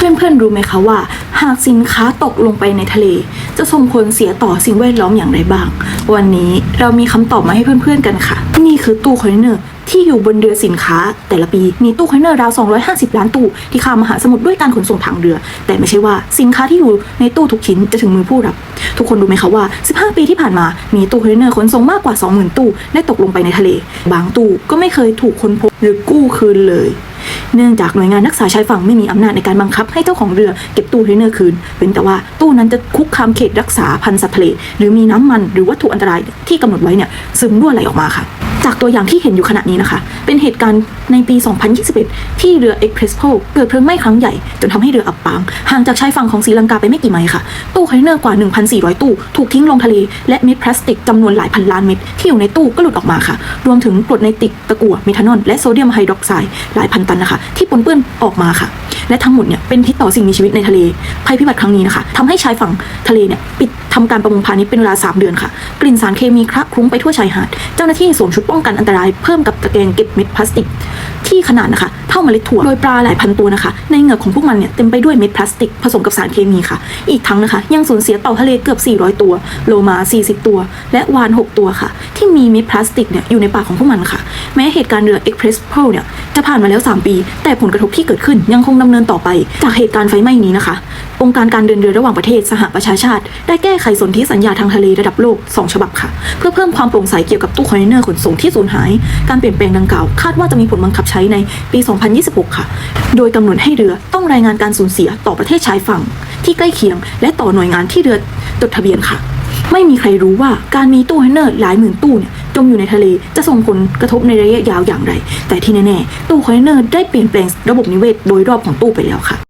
เพื่อนๆรู้ไหมคะว่า หากสินค้าตกลงไปในทะเล จะส่งผลเสียต่อสิ่งแวดล้อมอย่างไรบ้าง วันนี้เรามีคำตอบมาให้เพื่อนๆกันค่ะ นี่คือตู้คอนเทนเนอร์ที่อยู่บนเรือสินค้าแต่ละปีมีตู้คอนเทนเนอร์ราว 250 ล้านตู้ที่ข้ามมหาสมุทรด้วยการขนส่งทางเรือ แต่ไม่ใช่ว่าสินค้าที่อยู่ในตู้ทุกชิ้นจะถึงมือผู้รับ ทุกคนรู้ไหมคะว่า 15 ปีที่ผ่านมามีตู้คอนเทนเนอร์ขนส่งมากกว่า 20,000 ตู้ได้ตกลงไปในทะเล บางตู้ก็ไม่เคยถูกค้นพบหรือกู้คืนเลย เนื่องจากหน่วยงานนักษาชายฝั่งไม่มีอำนาจในการบังคับให้เจ้าของเรือเก็บตู้เทนเนอร์คืน เป็นแต่ว่าตู้นั้นจะคุกคามเขตรักษาพันธุ์สัตว์ทะเลหรือมีน้ำมันหรือวัตถุอันตรายที่กำหนดไว้เนี่ยซึมรั่วไหลออกมาค่ะ จากตัวอย่างที่เห็นอยู่ขณะนี้นะคะ เป็นเหตุการณ์ในปี 2021 ที่เรือ Express p o เกิดเพลิงไหม้ครั้งใหญ่ จนทำให้เรืออับปาง ห่างจากชายฝั่งของศรีลังกาไปไม่กี่ไมล์ค่ะ ตู้คอนเทนเนอร์กว่า 1,400 ตู้ ถูกทิ้งลงทะเล และเม็ดพลาสติกจำนวนหลายพันล้านเม็ดที่อยู่ในตู้ก็หลุดออกมาค่ะ รวมถึงกรดไนตริกตะกั่วเมทานอลและโซเดียมไฮดรอกไซด์หลายพันตันนะคะ ที่ปนเปื้อนออกมาค่ะ และทั้งหมดเนี่ยเป็นพิษต่อสิ่งมีชีวิตในทะเล ภัยพิบัติครั้งนี้นะคะทำให้ชายฝั่งทะเลเนี่ยปิดทำการประมงพาณิชย์เป็นเวลา 3 เดือนค่ะ กลิ่นสารเคมีคละคลุ้งไปทั่วชายหาด เจ้าหน้าที่สวมชุดป้องกันอันตรายเพิ่มกับตะแกรงเก็บเม็ดพลาสติก ที่ขนาดนะคะ เท่าเมล็ดถั่วโดยปลาหลายพันตัวนะคะ ในเหงือกของพวกมันเนี่ยเต็มไปด้วยเม็ดพลาสติกผสมกับสารเคมีค่ะ อีกทั้งนะคะ ยังสูญเสียเต่าทะเลเกือบ 400 ตัว โลมา 40 ตัว และวาน 6 ตัวค่ะ ที่มีเม็ดพลาสติกเนี่ยอยู่ในปากของพวกมันค่ะ แม้เหตุการณ์เรือ Express p o เนี่ย จะผ่านมาแล้ว 3 ปี แต่ผลกระทบที่เกิดขึ้นยังคงดำเนินต่อไป จากเหตุการณ์ไฟไหม้นี้นะคะ องค์การการเดินเรือระหว่างประเทศสหประชาชาติ ได้แก้ไขสนธิสัญญาทางทะเลระดับโลก 2 ฉบับค่ะ เพื่อเพิ่มความโปร่งใสเกี่ยวกับตู้คอนเทนเนอร์ขนส่งที่สูญหาย การเปลี่ยนแปลงดังกล่าว คาดว่าจะมีผลบังคับใช้ในปี 2026 ค่ะ โดยกำหนดให้เรือต้องรายงานการสูญเสียต่อประเทศชายฝั่ง ที่ใกล้เคียง และต่อหน่วยงานที่เรือจดทะเบียนค่ะ ไม่มีใครรู้ว่าการมีตู้คอนเทนเนอร์หลายหมื่นตู้เนี่ย มอยู่ในทะเล จะส่งผลกระทบในระยะยาวอย่างไร แต่ที่แน่ๆตู้คอนเทนเนอร์ได้เปลี่ยนแปลงระบบนิเวศโดยรอบของตู้ไปแล้วค่ะ